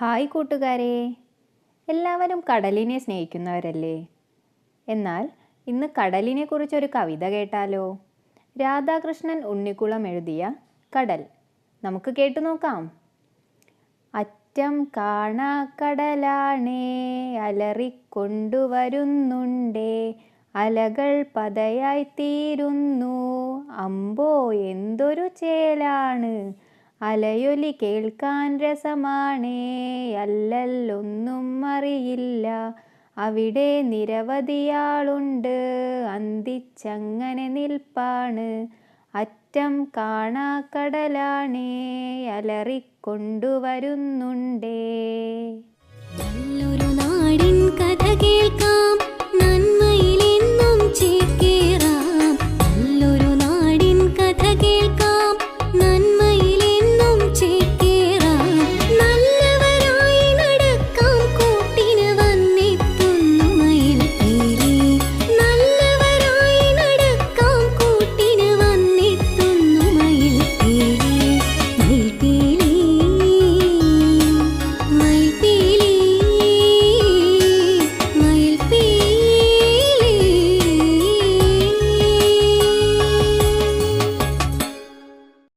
Hi കൂട്ടുകാരെ. എല്ലാവരും കടലിനെ സ്നേഹിക്കുന്നവരല്ലേ? എന്നാൽ ഇന്ന് കടലിനെ കുറിച്ചൊരു കവിത കേട്ടാലോ? രാധാകൃഷ്ണൻ ഉണ്ണിക്കുളം എഴുതിയ കടൽ. നമുക്ക് കേട്ടു നോക്കാം. അറ്റം കാണാ കടലാണേ അലറിക്കൊണ്ടുവരുന്നുണ്ടേ അലകൾ പതയായി തീരുന്നു അമ്പോ എന്തൊരു ചേലാണ് അലയൊലി കേൾക്കാൻ രസമാണേ അല്ലല്ലൊന്നും അറിയില്ല. അവിടെ നിരവധിയാളുണ്ട് അന്തിച്ചങ്ങനെ നിൽപ്പാണ്. അറ്റം കാണാ കടലാണേ അലറിക്കൊണ്ടുവരുന്നുണ്ടേ നല്ലൊരു